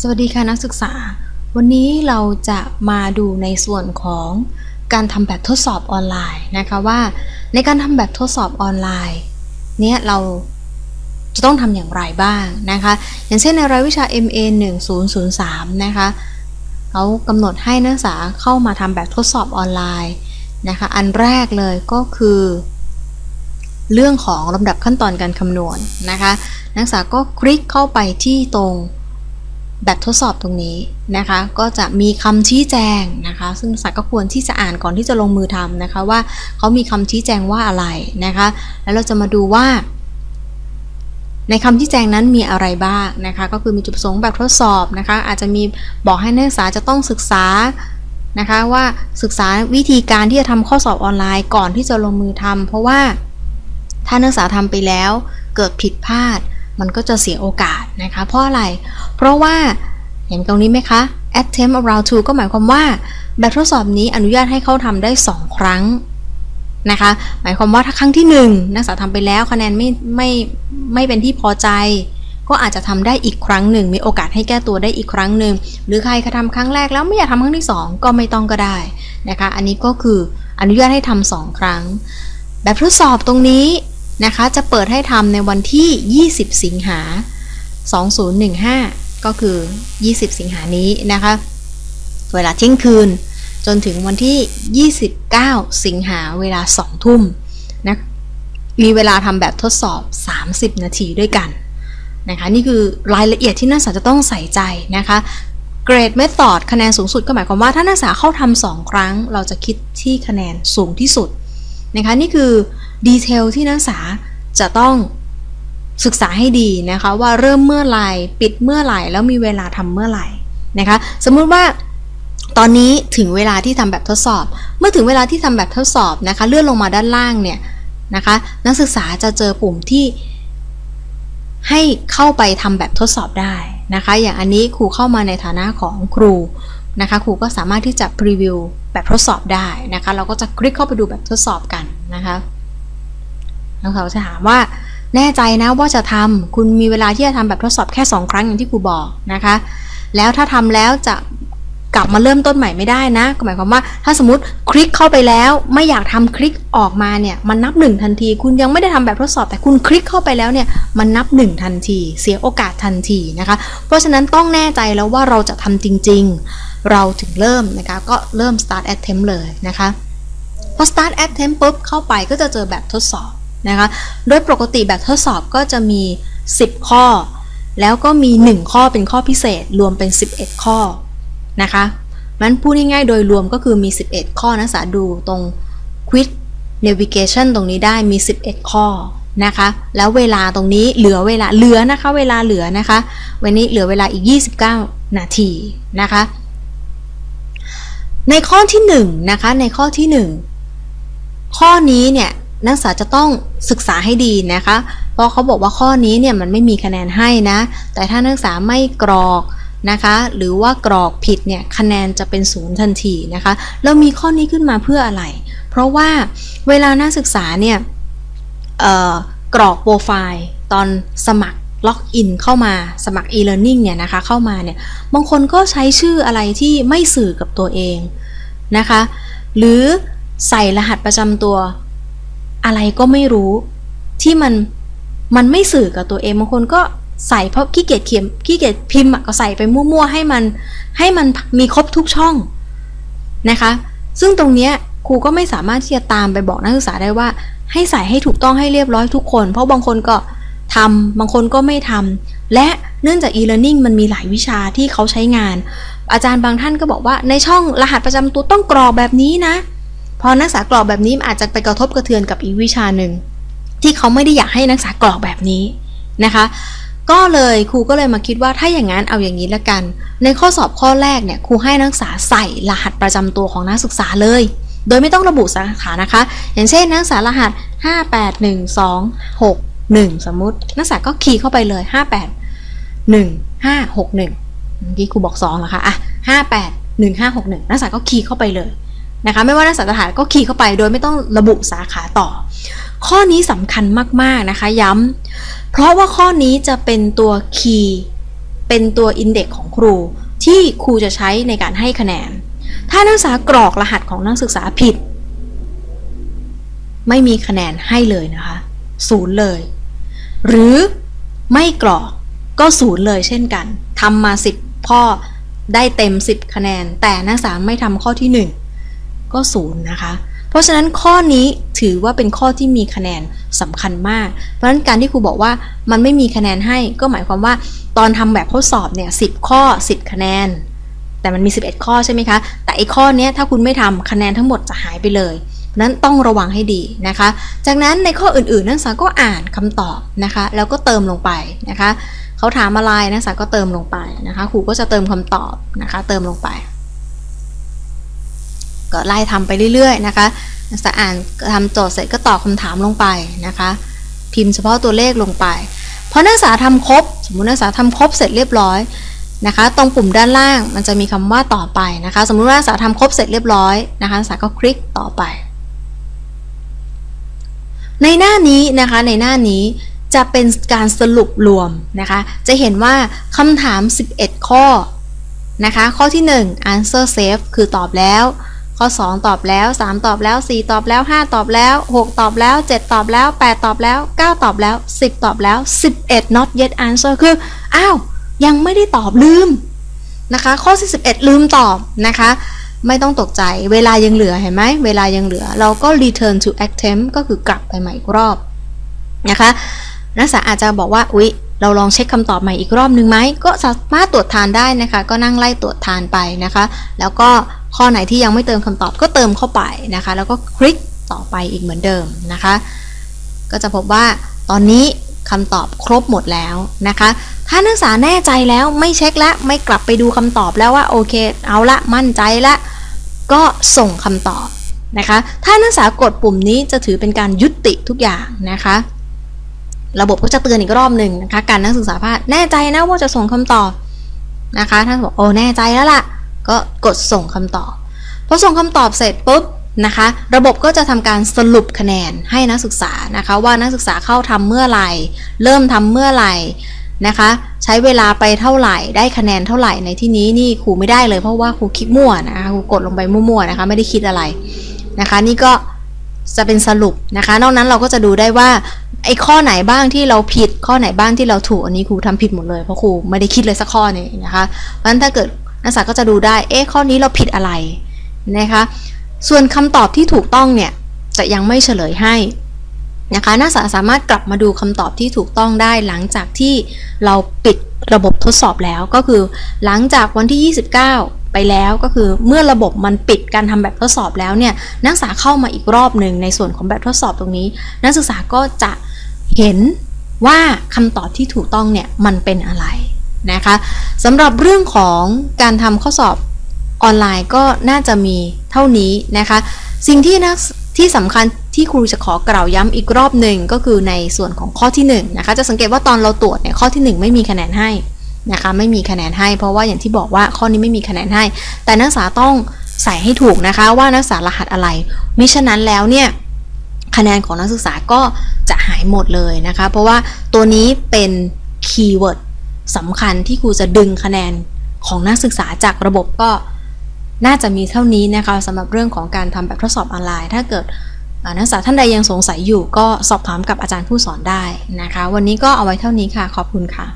สวัสดีค่ะนักศึกษา วันนี้เราจะมาดูในส่วนของการทำแบบทดสอบออนไลน์นะคะว่า ในการทำแบบทดสอบออนไลน์เนี่ยเราจะต้องทำอย่างไรบ้างนะคะ อย่างเช่นในรายวิชา MA 1003นะคะเขากำหนดให้นักศึกษาเข้ามาทำแบบทดสอบออนไลน์นะคะอันแรกเลยก็คือ เรื่องของลำดับขั้นตอนการคำนวณนะคะ นักศึกษาก็คลิกเข้าไปที่ตรง แบบทดสอบตรงนี้นะคะ ก็จะมีคำชี้แจงนะคะ ซึ่งนักศึกษาก็ควรที่จะอ่านก่อนที่จะลงมือทำนะคะว่าเขามีคำชี้แจงว่าอะไรนะคะ แล้วเราจะมาดูว่า ในคำชี้แจงนั้นมีอะไรบ้างนะคะ ก็คือมีจุดประสงค์แบบทดสอบนะคะ อาจจะมีบอกให้นักศึกษาจะต้องศึกษานะคะว่าศึกษาวิธีการที่จะทำข้อสอบออนไลน์ก่อนที่จะลงมือทำเพราะว่าถ้านักศึกษาทำไปแล้วเกิดผิดพลาด มันก็จะเสียโอกาสนะคะ เพราะอะไร เพราะว่าเห็นตรงนี้ไหมคะ attempt around to ก็หมายความว่าแบบทดสอบนี้อนุญาตให้เขาทำได้ 2 ครั้งนะคะ หมายความว่าถ้าครั้งที่ 1 นักศึกษาทำไปแล้วคะแนนไม่ไม่ไม่เป็นที่พอใจ ก็อาจจะทำได้อีกครั้งหนึ่งมีโอกาสให้แก้ตัวได้อีกครั้งหนึ่งหรือใครกระทำครั้งแรกแล้วไม่อยากทำครั้งที่ 2 ก็ไม่ต้องก็ได้นะคะ อันนี้ก็คืออนุญาตให้ทำสองครั้ง แบบทดสอบตรงนี้ นะคะ จะเปิดให้ทำในวันที่ 20 สิงหา 2015 ก็คือ 20 สิงหานี้นะคะ เวลาเที่ยงคืน จนถึงวันที่ 29 สิงหาเวลา 2 ทุ่มนะมีเวลาทำแบบทดสอบ 30 นาทีด้วยกันนะคะนี่คือรายละเอียดที่นักศึกษาจะต้องใส่ใจนะคะเกรดเมธอดคะแนนสูงสุดก็หมายความว่าถ้านักศึกษาเข้าทำสองครั้ง เราจะคิดที่คะแนนสูงที่สุด นะคะนี่คือดีเทลที่นักศึกษาจะต้องศึกษาให้ดีนะคะว่าเริ่มเมื่อไหร่ปิดเมื่อไหร่ แล้วมีเวลาทำเมื่อไหร่นะคะสมมุติว่าตอนนี้ถึงเวลาที่ทำแบบทดสอบ เมื่อถึงเวลาที่ทำแบบทดสอบนะคะเลื่อนลงมาด้านล่างเนี่ยนะคะนักศึกษาจะเจอปุ่มที่ให้เข้าไปทำแบบทดสอบได้นะคะ อย่างอันนี้ครูเข้ามาในฐานะของครูนะคะครูก็สามารถที่จะพรีวิวแบบทดสอบได้นะคะ เราก็จะคลิกเข้าไปดูแบบทดสอบก นะคะแล้วเขาจะถามว่าแน่ใจนะว่าจะทำคุณมีเวลาที่จะทำแบบทดสอบแค่ 2 ครั้งอย่างที่ครูบอกนะคะ แล้วถ้าทำแล้วจะกลับมาเริ่มต้นใหม่ไม่ได้นะก็หมายความว่าถ้าสมมติคลิกเข้าไปแล้วไม่อยากทำคลิกออกมาเนี่ยมันนับหนึ่งทันที คุณยังไม่ได้ทำแบบทดสอบแต่คุณคลิกเข้าไปแล้วเนี่ยมันนับหนึ่งทันที เสียโอกาสทันทีนะคะ เพราะฉะนั้นต้องแน่ใจแล้วว่าเราจะทำจริง ๆ เราถึงเริ่มนะคะก็เริ่ม start attempt เลยนะคะ พอ start attempt ปุ๊บเข้าไปก็จะเจอแบบทดสอบนะคะ โดยปกติแบบทดสอบก็จะมี 10 ข้อ แล้วก็มี 1 ข้อเป็นข้อพิเศษรวมเป็น 11 ข้อนะคะมันพูดง่ายๆโดยรวมก็คือมี 11 ข้อนะสาดูตรง Quick Navigation ตรงนี้ได้มี 11 ข้อนะคะ แล้วเวลาตรงนี้เหลือเวลาเหลือนะคะ เวลาเหลือนะคะ วันนี้เหลือเวลาอีก 29 นาทีนะคะ ในข้อที่1นะคะในข้อที่ 1 ข้อนี้เนี่ยนักศึกษาจะต้องศึกษาให้ดีนะคะ เพราะเขาบอกว่าข้อนี้เนี่ยมันไม่มีคะแนนให้นะ แต่ถ้านักศึกษาไม่กรอกนะคะ หรือว่ากรอกผิดเนี่ยคะแนนจะเป็นศูนย์ทันทีนะคะ เรามีข้อนี้ขึ้นมาเพื่ออะไร เพราะว่าเวลานักศึกษาเนี่ยกรอกโปรไฟล์ตอนสมัคร ล็อกอินเข้ามาสมัคร e-learning เนี่ยนะคะเข้ามาเนี่ยบางคนก็ใช้ชื่ออะไรที่ไม่สื่อกับตัวเองนะคะ หรือใส่รหัสประจำตัวอะไรก็ไม่รู้ที่มันมันไม่สื่อกับตัวเองบางคนก็ใส่เพราะขี้เกียจเขียนขี้เกียจพิมพ์ก็ใส่ไปมั่วๆให้มันให้มันมีครบทุกช่องนะคะ ซึ่งตรงนี้ครูก็ไม่สามารถที่จะตามไปบอกนักศึกษาได้ว่า ให้ใส่ให้ถูกต้องให้เรียบร้อยทุกคน เพราะบางคนก็ ทำบางคนก็ไม่ทำและเนื่องจาก e-learning มันมีหลายวิชาที่เขาใช้งาน อาจารย์บางท่านก็บอกว่าในช่องรหัสประจำตัวต้องกรอกแบบนี้นะ พอนักศึกษากรอกแบบนี้อาจจะไปกระทบกระเทือนกับอีกวิชาหนึ่งที่เขาไม่ได้อยากให้นักศึกษากรอกแบบนี้นะคะ ก็เลยครูก็เลยมาคิดว่าถ้าอย่างนั้นเอาอย่างนี้ละกัน ในข้อสอบข้อแรกเนี่ยครูให้นักศึกษาใส่รหัสประจำตัวของนักศึกษาเลย โดยไม่ต้องระบุสาขานะคะ อย่างเช่นนักศึกษารหัส 581261สมมุตินักศึกษาก็คีย์เข้าไปเลย 581561เมื่อกี้ครูบอก2แล้วคะอะ581561นักศึกษาก็คีย์เข้าไปเลยนะคะไม่ว่านักศึกษาจะถาก็คีย์เข้าไปโดยไม่ต้องระบุสาขาต่อ ข้อนี้สำคัญมาก ๆ นะคะย้ำเพราะว่าข้อนี้จะเป็นตัวคีย์เป็นตัวอินเด็กของครู ที่ครูจะใช้ในการให้คะแนน ถ้านักศึกษากรอกรหัสของนักศึกษาผิด ไม่มีคะแนนให้เลยนะคะ ศูนย์เลย หรือไม่กรอกก็ศูนย์เลยเช่นกันทำมา 10 ข้อได้เต็ม 10 คะแนน แต่นักศึกษาไม่ทำข้อที่ 1 ก็ศูนย์นะคะ เพราะฉะนั้นข้อนี้ถือว่าเป็นข้อที่มีคะแนนสำคัญมาก เพราะฉะนั้นการที่ครูบอกว่ามันไม่มีคะแนนให้ก็หมายความว่าตอนทำแบบทดสอบเนี่ยสิข้อ 10 คะแนน แต่มันมี 11 ข้อใช่ไหมคะ แต่ไอ้ข้อนี้ถ้าคุณไม่ทำคะแนนทั้งหมดจะหายไปเลย นั้นต้องระวังให้ดีนะคะ จากนั้นในข้ออื่นๆ นักศึกษาก็อ่านคำตอบนะคะ แล้วก็เติมลงไปนะคะเขาถามอะไรนักศึกษาก็เติมลงไปนะคะครูก็จะเติมคำตอบนะคะ เติมลงไป ก็ไล่ทำไปเรื่อยๆนะคะนักศึกษาอ่านทำโจทย์เสร็จก็ตอบคาถามลงไปนะคะ พิมพ์เฉพาะตัวเลขลงไปพอนักศึกษาทำครบ สมมตินักศึกษาทำครบเสร็จเรียบร้อยนะคะ ตรงปุ่มด้านล่างมันจะมีคำว่าต่อไปนะคะ สมมติว่านักศึกษาทำครบเสร็จเรียบร้อยนะคะนักศึกษาก็คลิกต่อไป ในหน้านี้นะคะในหน้านี้จะเป็นการสรุปรวมนะคะ จะเห็นว่าคำถาม 11 ข้อนะคะ ข้อที่ 1 answer safe คือตอบแล้ว ข้อ 2 ตอบแล้ว 3 ตอบแล้ว 4 ตอบแล้ว 5 ตอบแล้ว 6 ตอบแล้ว 7 ตอบแล้ว 8 ตอบแล้ว 9 ตอบแล้ว 10 ตอบแล้ว 11 not yet answer คือ อ้าว ยังไม่ได้ตอบลืมนะคะ ข้อที่11ลืมตอบนะคะ ไม่ต้องตกใจ เวลายังเหลือเห็นไหม เวลายังเหลือ เราก็ return to attempt ก็คือกลับไปใหม่อีกรอบนะคะ นักศึกษาอาจจะบอกว่า อุ๊ย เราลองเช็คคำตอบใหม่อีกรอบนึงไหม ก็สามารถตรวจทานได้นะคะ ก็นั่งไล่ตรวจทานไปนะคะ แล้วก็ข้อไหนที่ยังไม่เติมคำตอบก็เติมเข้าไปนะคะ แล้วก็คลิกต่อไปอีกเหมือนเดิมนะคะ ก็จะพบว่าตอนนี้คำตอบครบหมดแล้วนะคะ ถ้านักศึกษาแน่ใจแล้วไม่เช็คแล้วไม่กลับไปดูคำตอบแล้วว่าโอเค เอาละมั่นใจละ ก็ส่งคำตอบนะคะ ถ้านักศึกษากดปุ่มนี้จะถือเป็นการยุติทุกอย่างนะคะ ระบบก็จะเตือนอีกรอบหนึ่งนะคะ การนักศึกษาพลาดแน่ใจนะว่าจะส่งคำตอบนะคะท่านบอกโอ้แน่ใจแล้วล่ะ ก็กดส่งคำตอบพอส่งคำตอบเสร็จปุ๊บนะคะ ระบบก็จะทำการสรุปคะแนนให้นักศึกษานะคะ ว่านักศึกษาเข้าทำเมื่อไหร่ เริ่มทำเมื่อไหร่นะคะ ใช้เวลาไปเท่าไหร่ได้คะแนนเท่าไหร่ในที่นี้นี่ครูไม่ได้เลยเพราะว่าครูคิดมั่วนะคะครูกดลงไปมั่วๆนะคะไม่ได้คิดอะไรนะคะ นี่ก็จะเป็นสรุปนะคะ นอกนั้นเราก็จะดูได้ว่าไอ้ข้อไหนบ้างที่เราผิดข้อไหนบ้างที่เราถูกอันนี้ครูทำผิดหมดเลยเพราะครูไม่ได้คิดเลยสักข้อนี้นะคะเพราะฉะนั้นถ้าเกิดนักศึกษาก็จะดูได้เอ๊ะข้อนี้เราผิดอะไรนะคะ ส่วนคำตอบที่ถูกต้องเนี่ยจะยังไม่เฉลยให้ นะคะนักศึกษาสามารถกลับมาดูคำตอบที่ถูกต้องได้หลังจากที่เราปิดระบบทดสอบแล้วก็คือ หลังจากวันที่ 29 ไปแล้วก็คือเมื่อระบบมันปิดการทำแบบทดสอบแล้วเนี่ยนักศึกษาเข้ามาอีกรอบหนึ่งในส่วนของแบบทดสอบตรงนี้ นักศึกษาก็จะเห็นว่าคำตอบที่ถูกต้องเนี่ยมันเป็นอะไรนะคะสำหรับเรื่องของการทำข้อสอบออนไลน์ก็น่าจะมีเท่านี้นะคะ สิ่งที่นักที่สำคัญ ที่ครูจะขอกล่าวย้ำอีกรอบหนึ่งก็คือในส่วนของข้อที่1นะคะจะสังเกตว่าตอนเราตรวจเนี่ยข้อที่ 1 ไม่มีคะแนนให้นะคะไม่มีคะแนนให้ เพราะว่าอย่างที่บอกว่าข้อนี้ไม่มีคะแนนให้ แต่นักศึกษาต้องใส่ให้ถูกนะคะว่านักศึกษารหัสอะไร มิฉะนั้นแล้วเนี่ยคะแนนของนักศึกษาก็จะหายหมดเลยนะคะ เพราะว่าตัวนี้เป็นคีย์เวิร์ดสำคัญที่ครูจะดึงคะแนนของนักศึกษาจากระบบก็น่าจะมีเท่านี้นะคะสำหรับเรื่องของการทำแบบทดสอบออนไลน์ ถ้าเกิด นักศึกษาท่านใดยังสงสัยอยู่ก็สอบถามกับอาจารย์ผู้สอนได้นะคะ วันนี้ก็เอาไว้เท่านี้ค่ะ ขอบคุณค่ะ